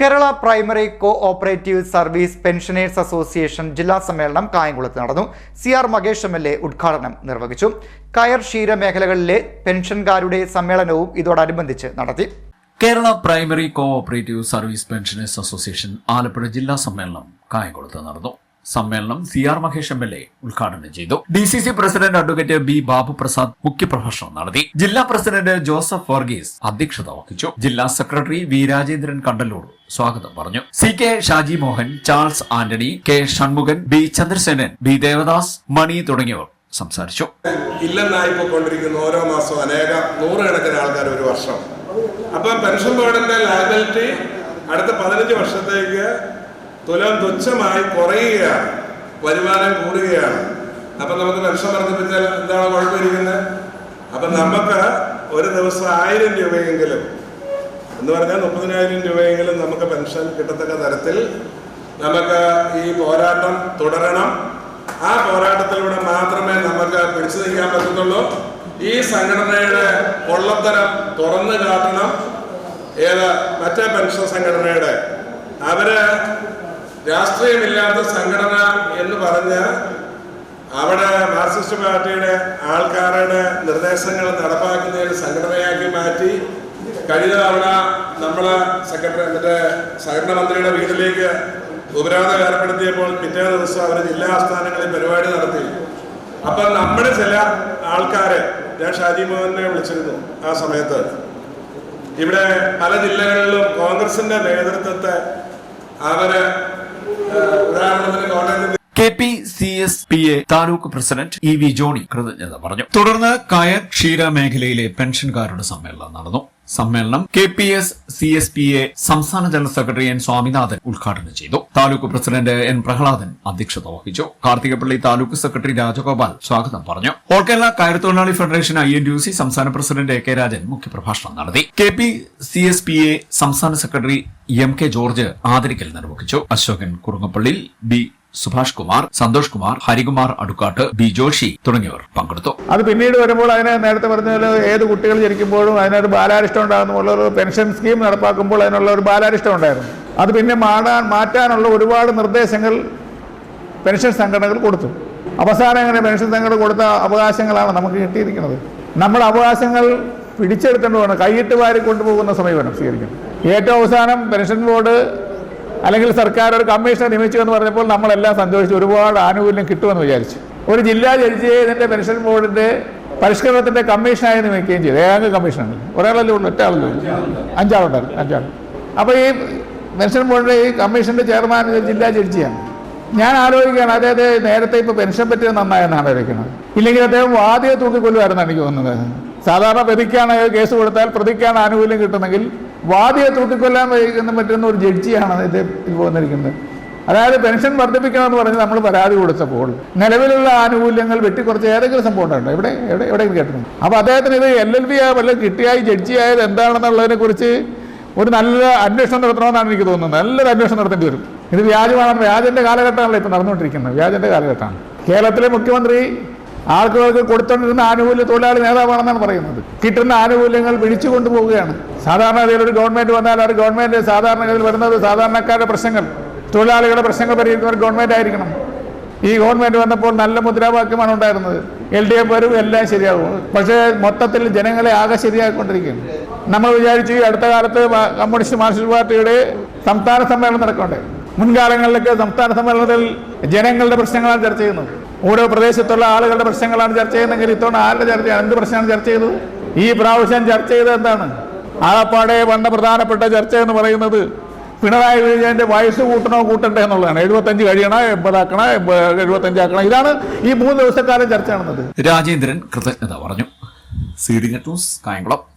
Kerala primary cooperative service pensioners association ജില്ലാ സമ്മേളനം കായംകുളത്ത് നടന്നു. C R Mahesh M L A ഉദ്ഘാടനം നിർവഹിച്ചു. കയർ ക്ഷീര മേഖലകളിലെ പെൻഷൻകാരുടെ സമ്മേളനവും ഇതോടനുബന്ധിച്ച് നടത്തി. Kerala primary cooperative service pensioners association Alappuzha ജില്ലാ സമ്മേളനം കായംകുളത്ത് നടന്നു. സമ്മേളനം C R Mahesh M L A ഉദ്ഘാടനം ചെയ്തു. D C C president advocate B Babu Prasad മുഖ്യപ്രഭാഷണം നടത്തി. ജില്ലാ പ്രസിഡന്റ് ജോസഫ് വർഗീസ് അധ്യക്ഷത വഹിച്ചു. ജില്ലാ സെക്രട്ടറി വി രാജേന്ദ്രൻ കണ്ടല്ലൂർ സ്വാഗതം പറഞ്ഞു. C K Shaji Mohan Charles Antony K Shanmukhan B Chandrasenan B Devadas Mani തുടങ്ങിയവർ സംസാരിച്ചു. ഇല്ലെന്നായി പോയിക്കൊണ്ടിരിക്കുന്ന ഓരോ മാസവും അനേക നൂറുകണക്കിന് ആൾക്കാർ ഒരു വർഷം. അപ്പം പെൻഷൻ ബോർഡിന്റെ ലയബിലിറ്റി അടുത്ത പതിനഞ്ച് വർഷത്തേക്ക് തുലം തുച്ഛമായി കുറയുകയാണ് വരുമാനം കൂടുകയാണ്. അപ്പൊ നമുക്ക് പെൻഷൻ വർദ്ധിപ്പിച്ചാൽ എന്താണ് കുഴപ്പമിരിക്കുന്നത് അപ്പൊ നമുക്ക് ഒരു ദിവസം ആയിരം രൂപയെങ്കിലും എന്ന് പറഞ്ഞാൽ മുപ്പതിനായിരം രൂപയെങ്കിലും നമുക്ക് പെൻഷൻ കിട്ടത്തക്ക തരത്തിൽ നമുക്ക് ഈ പോരാട്ടം തുടരണം. ആ പോരാട്ടത്തിലൂടെ മാത്രമേ നമുക്ക് പിടിച്ചു നിൽക്കാൻ പറ്റത്തുള്ളൂ. ഈ സംഘടനയുടെ പൊള്ളത്തരം തുറന്നു കാട്ടണം. ഏത്? മറ്റേ പെൻഷൻ സംഘടനയുടെ. അവർ രാഷ്ട്രീയമില്ലാത്ത സംഘടന എന്ന് പറഞ്ഞ് അവിടെ മാർക്സിസ്റ്റ് പാർട്ടിയുടെ ആൾക്കാരുടെ നിർദ്ദേശങ്ങൾ നടപ്പാക്കുന്ന ഒരു സംഘടനയാക്കി മാറ്റി കഴിഞ്ഞ തവണ നമ്മൾ സെക്രട്ടറി എന്നിട്ട് സഹകരണ മന്ത്രിയുടെ വീട്ടിലേക്ക് ഉപരോധം ഏർപ്പെടുത്തിയപ്പോൾ പിറ്റേ ദിവസം അവർ ജില്ലാ ആസ്ഥാനങ്ങളിൽ പരിപാടി നടത്തി. അപ്പൊ നമ്മുടെ ചില ആൾക്കാരെ ഞാൻ ഷാജി മോഹനെ വിളിച്ചിരുന്നു ആ സമയത്ത്. ഇവിടെ പല ജില്ലകളിലും കോൺഗ്രസിന്റെ നേതൃത്വത്തെ അവർ Uh, S P A taluk president E V Johny കൃതജ്ഞത പറഞ്ഞു. തുടർന്ന് കയർ ക്ഷീര മേഖലയിലെ പെൻഷൻകാരുടെ സമ്മേളനം നടന്നു. സമ്മേളനം K P S C S P A സംസ്ഥാന ജനറൽ സെക്രട്ടറി എൻ സ്വാമിനാഥൻ ഉദ്ഘാടനം ചെയ്തു. താലൂക്ക് പ്രസിഡന്റ് എൻ പ്രഹ്ലാദൻ അധ്യക്ഷത വഹിച്ചു. കാർത്തികപ്പള്ളി താലൂക്ക് സെക്രട്ടറി രാജഗോപാൽ സ്വാഗതം പറഞ്ഞു. ഓൾ കേരള കയർ തൊഴിലാളി federation I N U C സംസ്ഥാന പ്രസിഡന്റ് എ കെ രാജൻ മുഖ്യപ്രഭാഷണം നടത്തി. K P C S P A സംസ്ഥാന സെക്രട്ടറി എം കെ ജോർജ് ആദരിക്കൽ നിർവഹിച്ചു. അശോകൻ കുറുങ്ങപ്പള്ളി ബി സുഭാഷ് കുമാർ സന്തോഷ് കുമാർ ഹരികുമാർ അടുക്കാട്ട് ബി ജോഷി തുടങ്ങിയവർ പങ്കെടുത്തു. അത് പിന്നീട് വരുമ്പോൾ അതിന് നേരത്തെ പറഞ്ഞ പോലെ ഏത് കുട്ടികൾ ജനിക്കുമ്പോഴും അതിനൊരു ബാലാരിഷ്ടം ഉണ്ടാകുന്ന ഒരു പെൻഷൻ സ്കീം നടപ്പാക്കുമ്പോൾ അതിനുള്ള ഒരു ബാലാരിഷ്ടം ഉണ്ടായിരുന്നു. അത് പിന്നെ മാറാൻ മാറ്റാനുള്ള ഒരുപാട് നിർദ്ദേശങ്ങൾ പെൻഷൻ സംഘടനകൾ കൊടുത്തു. അവസാനം അങ്ങനെ പെൻഷൻ സംഘടന കൊടുത്ത അവകാശങ്ങളാണ് നമുക്ക് കിട്ടിയിരിക്കുന്നത്. നമ്മുടെ അവകാശങ്ങൾ പിടിച്ചെടുത്തേണ്ടതാണ് കൈയിട്ട് വാരി കൊണ്ടുപോകുന്ന സമീപനം സ്വീകരിക്കണം ഏറ്റവും അവസാനം പെൻഷൻ ബോർഡ് അല്ലെങ്കിൽ സർക്കാർ ഒരു കമ്മീഷനെ നിയമിച്ചു എന്ന് പറഞ്ഞപ്പോൾ നമ്മളെല്ലാം സന്തോഷിച്ചു. ഒരുപാട് ആനുകൂല്യം കിട്ടുമെന്ന് വിചാരിച്ചു. ഒരു ജില്ലാ ജഡ്ജിയെ ഇതിന്റെ പെൻഷൻ ബോർഡിന്റെ പരിഷ്കരണത്തിന്റെ കമ്മീഷനായി നിയമിക്കുകയും ചെയ്തു. ഏകാംഗ കമ്മീഷനാണ്. ഒരാളല്ലേ ഉള്ളൂ ഒറ്റ ആളല്ലേ ഉള്ളൂ. അഞ്ചാളുണ്ടായിരുന്നു അഞ്ചാൾ അപ്പോൾ ഈ പെൻഷൻ ബോർഡിന്റെ ഈ കമ്മീഷന്റെ ചെയർമാൻ ജില്ലാ ജഡ്ജിയാണ്. ഞാൻ ആലോചിക്കുകയാണ് അതായത് നേരത്തെ ഇപ്പോൾ പെൻഷൻ പറ്റിയത് നന്നായെന്നാണ് ആലോചിക്കുന്നത്. ഇല്ലെങ്കിൽ അദ്ദേഹം വാദിയെ തൂക്കിക്കൊല്ലുമായിരുന്നു എനിക്ക് തോന്നുന്നത്. സാധാരണ പ്രതിക്കാണ് കേസ് കൊടുത്താൽ പ്രതിക്കാണ് ആനുകൂല്യം കിട്ടുന്നെങ്കിൽ വാദിയെ തൂക്കിക്കൊല്ലാൻ വൈകുന്ന പറ്റുന്ന ഒരു ജഡ്ജിയാണ് ഇത് ഇത് പോന്നിരിക്കുന്നത് അതായത് പെൻഷൻ വർദ്ധിപ്പിക്കണമെന്ന് പറഞ്ഞ് നമ്മൾ പരാതി കൊടുത്തപ്പോൾ നിലവിലുള്ള ആനുകൂല്യങ്ങൾ വെട്ടിക്കുറച്ച് ഏതെങ്കിലും സംഭവം ഉണ്ടോ ഇവിടെ എവിടെ എവിടെ കേട്ടിട്ടുണ്ട്? അപ്പോൾ അദ്ദേഹത്തിന് ഇത് എൽ എൽ ബി ആയ വല്ല കിട്ടിയായി ജഡ്ജിയായത് എന്താണെന്നുള്ളതിനെ കുറിച്ച് ഒരു നല്ല അന്വേഷണം നടത്തണമെന്നാണ് എനിക്ക് തോന്നുന്നത്. നല്ലൊരു അന്വേഷണം നടത്തേണ്ടി വരും. ഇത് വ്യാജമാണ്. വ്യാജന്റെ കാലഘട്ടമാണല്ലോ ഇപ്പം നടന്നുകൊണ്ടിരിക്കുന്നത്. വ്യാജന്റെ കാലഘട്ടമാണ്. കേരളത്തിലെ മുഖ്യമന്ത്രി ആൾക്കാർക്ക് കൊടുത്തോണ്ടിരുന്ന ആനുകൂല്യ തൊഴിലാളി നേതാവാണെന്നാണ് പറയുന്നത്. കിട്ടുന്ന ആനുകൂല്യങ്ങൾ പിടിച്ചു കൊണ്ടുപോവുകയാണ്. സാധാരണഗതിയിൽ ഒരു ഗവൺമെന്റ് വന്നാൽ ഒരു ഗവൺമെന്റ് സാധാരണഗതിയിൽ വരുന്നത് സാധാരണക്കാരുടെ പ്രശ്നങ്ങൾ. തൊഴിലാളികളുടെ പ്രശ്നങ്ങൾ പരിഹരിക്കുന്ന ഒരു ഗവൺമെന്റ് ആയിരിക്കണം. ഈ ഗവൺമെന്റ് വന്നപ്പോൾ നല്ല മുദ്രാവാക്യമാണ് ഉണ്ടായിരുന്നത്. എൽ ഡി എഫ് വരും എല്ലാം ശരിയാകും. പക്ഷേ മൊത്തത്തിൽ ജനങ്ങളെ ആകെ ശരിയാക്കിക്കൊണ്ടിരിക്കുകയാണ് നമ്മൾ വിചാരിച്ചു ഈ അടുത്ത കാലത്ത് കമ്മ്യൂണിസ്റ്റ് മാർക്സിസ്റ്റ് പാർട്ടിയുടെ സംസ്ഥാന സമ്മേളനം നടക്കണ്ടേ? മുൻകാലങ്ങളിലൊക്കെ സംസ്ഥാന സമ്മേളനത്തിൽ ജനങ്ങളുടെ പ്രശ്നങ്ങളാണ് ചർച്ച ചെയ്യുന്നത്. ഓരോ പ്രദേശത്തുള്ള ആളുകളുടെ പ്രശ്നങ്ങളാണ് ചർച്ച ചെയ്യുന്നതെങ്കിൽ ഇത്തവണ ആരുടെ ചർച്ച എന്ത് പ്രശ്നമാണ് ചർച്ച ചെയ്തത്? ഈ പ്രാവശ്യം ചർച്ച ചെയ്തത് എന്താണ്? ആളപ്പാടെ പണ്ട് പ്രധാനപ്പെട്ട ചർച്ച എന്ന് പറയുന്നത് പിണറായി വിജയന്റെ വയസ്സ് കൂട്ടണോ കൂട്ടണ്ടേ എന്നുള്ളതാണ്. എഴുപത്തഞ്ച് കഴിയണോ എൺപതാക്കണോ എഴുപത്തഞ്ചാക്കണോ ഇതാണ് ഈ മൂന്ന് ദിവസക്കാലം ചർച്ച നടന്നത്. രാജേന്ദ്രൻ കൃതജ്ഞത പറഞ്ഞു. C D net news Kayamkulam.